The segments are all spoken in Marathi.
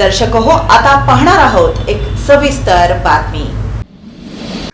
दर्शक हो आता पाहणार आहोत एक सविस्तर बातमी.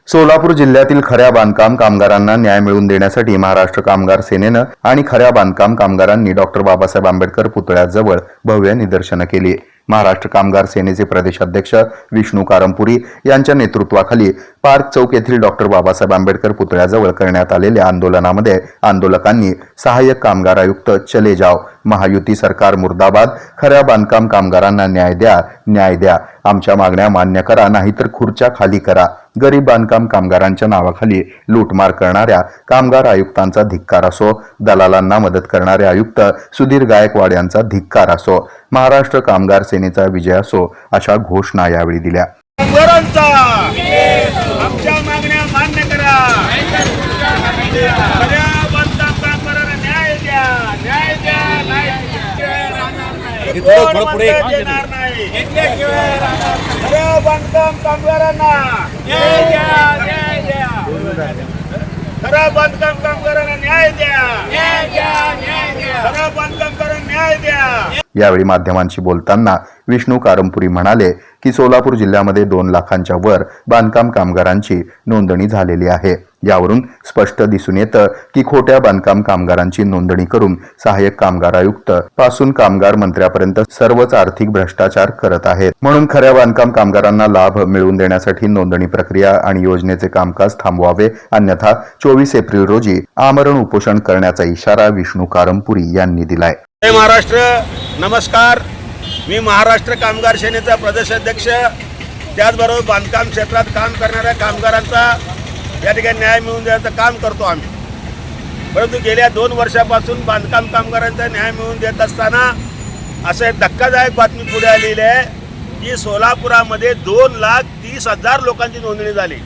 सोलापूर जिल्ह्यातील खऱ्या बांधकाम कामगारांना न्याय मिळवून देण्यासाठी महाराष्ट्र कामगार सेनेनं आणि खऱ्या बांधकाम कामगारांनी डॉक्टर बाबासाहेब आंबेडकर पुतळ्याजवळ भव्य निदर्शनं केली. महाराष्ट्र कामगार सेनेचे प्रदेशाध्यक्ष विष्णू कारंपुरी यांच्या नेतृत्वाखाली पार्क चौक येथील डॉक्टर बाबासाहेब आंबेडकर पुतळ्याजवळ करण्यात आलेल्या आंदोलनामध्ये आंदोलकांनी सहाय्यक कामगार आयुक्त चले जाव महायुती सरकार मुर्दाबाद खऱ्या बांधकाम कामगारांना न्याय द्या न्याय द्या आमच्या मागण्या मान्य करा नाहीतर खुर्च्या खाली करा गरीब बांधकाम कामगारांच्या नावाखाली लूटमार करणाऱ्या कामगार आयुक्तांचा धिक्कार असो दलालांना मदत करणारे आयुक्त सुधीर गायकवाड यांचा धिक्कार असो महाराष्ट्र कामगार सेनेचा विजय असो अशा घोषणा यावेळी दिल्या. कामगारांचा आमच्या मागण्या मान्य करा. बांधकाम कामगारांना न्याय द्या. न्याय द्या न्याय द्या. कोण म्हणतंय देणार नाही? सगळ्या बांधकाम कामगारांना न्याय द्या. न्याय द्या खऱ्या बांधकाम कामगारांना न्याय द्या. यावेळी माध्यमांशी बोलताना विष्णू कारंपुरी म्हणाले की सोलापूर जिल्ह्यामध्ये दोन लाखांच्या वर बांधकाम कामगारांची नोंदणी झालेली आहे. यावरून स्पष्ट दिसून येतं की खोट्या बांधकाम कामगारांची नोंदणी करून सहाय्यक कामगार आयुक्त पासून कामगार मंत्र्यापर्यंत सर्वच आर्थिक भ्रष्टाचार करत आहेत. म्हणून खऱ्या बांधकाम कामगारांना लाभ मिळवून देण्यासाठी नोंदणी प्रक्रिया आणि योजनेचे कामकाज थांबवावे अन्यथा चोवीस एप्रिल रोजी आमरण उपोषण करण्याचा इशारा विष्णू कारंपुरी यांनी दिलाय. जय महाराष्ट्र. नमस्कार. मी महाराष्ट्र कामगार सेनेचा प्रदेशाध्यक्ष त्याचबरोबर बांधकाम क्षेत्रात काम करणाऱ्या कामगारांचा या ठिकाणी न्याय मिळवून द्यायचं काम करतो आम्ही. परंतु गेल्या दोन वर्षापासून बांधकाम कामगारांचा न्याय मिळवून देत असताना असं एक धक्कादायक बातमी पुढे आलेली आहे की सोलापुरामध्ये दोन लाख तीस हजार लोकांची नोंदणी झाली.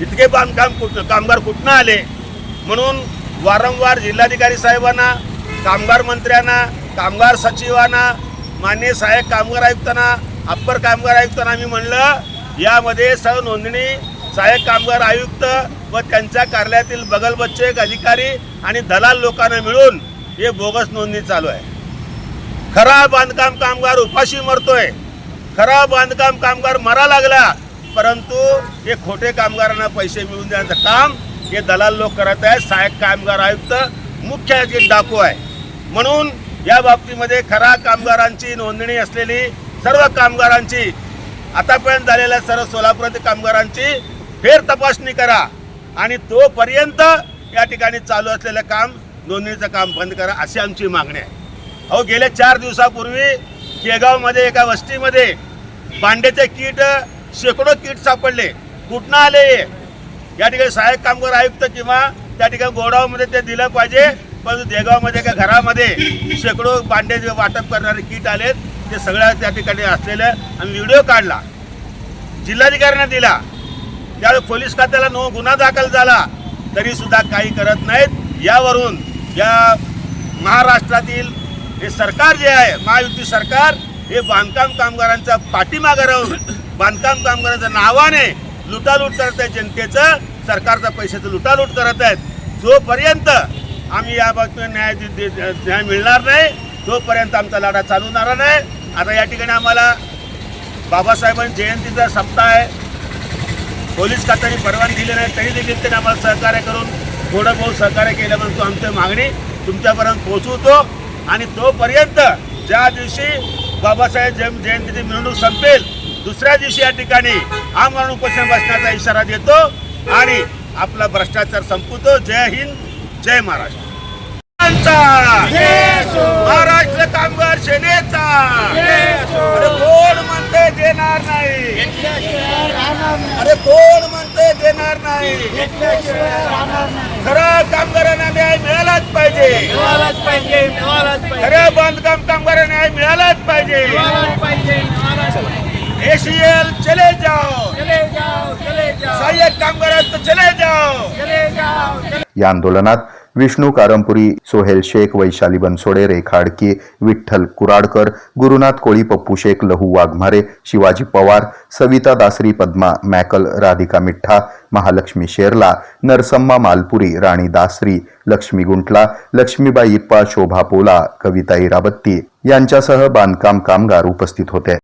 इतके बांधकाम कुठ कामगार कुठनं आले? म्हणून वारंवार जिल्हाधिकारी साहेबांना कामगार मंत्र्यांना कामगार सचिवांना मान्य सहाय्यक कामगार आयुक्तांना अप्पर कामगार आयुक्तांना मी म्हणलं यामध्ये सर्व नोंदणी सहाय्यक कामगार आयुक्त व त्यांच्या कार्यालयातील बगलबच्चे अधिकारी आणि दलाल लोकांना मिळून हे बोगस नोंदणी चालू आहे. खरा बांधकाम कामगार उपाशी मरतोय. खरा बांधकाम कामगार मरा लागला परंतु हे खोटे कामगारांना पैसे मिळून देण्याचं काम हे दलाल लोक करत आहेत. सहाय्यक कामगार आयुक्त मुख्य याचे डाकू आहे. म्हणून या बाबतीमध्ये खरा कामगारांची नोंदणी असलेली सर्व कामगारांची आतापर्यंत झालेल्या सर्व सोलापूरातील कामगारांची फेर तपासणी करा आणि तोपर्यंत या ठिकाणी चालू असलेलं काम नोंदणीचं काम बंद करा अशी आमची मागणी आहे. अहो गेल्या चार दिवसापूर्वी केगावमध्ये एका वस्तीमध्ये बांडेचे कीट शेकडो कीट सापडले. कुठनं आले या ठिकाणी सहाय्यक कामगार आयुक्त किंवा त्या ठिकाणी गोडावमध्ये ते दिलं पाहिजे. पण देगावमध्ये एका घरामध्ये शेकडो भांडे जे वाटप करणारे किट आलेत ते सगळ्या त्या ठिकाणी असलेलं आम्ही व्हिडिओ काढला. जिल्हाधिकाऱ्यांना दिला. त्यावेळी पोलीस खात्याला नो गुन्हा दाखल झाला. तरीसुद्धा काही करत नाहीत. यावरून या महाराष्ट्रातील हे सरकार जे आहे महायुती सरकार हे बांधकाम कामगारांच्या पाठीमागे राहून बांधकाम कामगारांच्या नावाने लुटालूट करत आहे जनतेचं. सरकारचा पैशाचं लुटालूट करत आहेत. जोपर्यंत आम्ही या बाबतीत न्याय दे- न्याय मिळणार नाही. तोपर्यंत आमचा लढा चालवणारा नाही. आता या ठिकाणी आम्हाला बाबासाहेबांची जयंतीचा सप्ताह आहे पोलीस खात्याने परवानगी दिली नाही तरी देखील त्यांनी आम्हाला सहकार्य करून थोडं बहुत सहकार्य केलं म्हणून तो आमची मागणी तुमच्यापर्यंत पोहोचवतो. आणि तोपर्यंत ज्या दिवशी बाबासाहेब जय जयंतीची मिरवणूक संपेल दुसऱ्या दिवशी या ठिकाणी आमरण उपोषण बसण्याचा इशारा देतो. आणि आपला भ्रष्टाचार संपवतो. जय हिंद. जय महाराष्ट्र. महाराष्ट्र कामगार सेनेचा. अरे कोण म्हणते देणार नाही? अरे कोण म्हणते देणार नाही? खरं कामगारांना न्याय मिळालाच पाहिजे. मिळालाच पाहिजे मिळालाच पाहिजे. खऱ्या बांधकाम कामगारांना न्याय मिळालाच पाहिजे. मिळालाच पाहिजे मिळालाच पाहिजे. एसीएल चले जाओ. चले जाओ चले जाओ सहाय्यक कामगारांचं चले जाओ चले जाओ चले या आंदोलनात विष्णू कारंपुरी सोहेल शेख वैशाली बनसोडे रेखाडकी विठ्ठल कुराडकर गुरुनाथ कोळी पप्पू शेख लहू वाघमारे शिवाजी पवार सविता दासरी पद्मा मॅकल राधिका मिठ्ठा महालक्ष्मी शेरला नरसम्मा मालपुरी राणी दासरी लक्ष्मी गुंटला लक्ष्मीबाई इप्पा शोभा पोला कविता इराबत्ती यांच्यासह बांधकाम कामगार उपस्थित होते.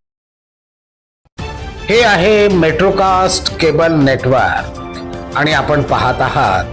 हे आहे मेट्रोकास्ट केबल नेटवर्क आणि आपण पाहत आहात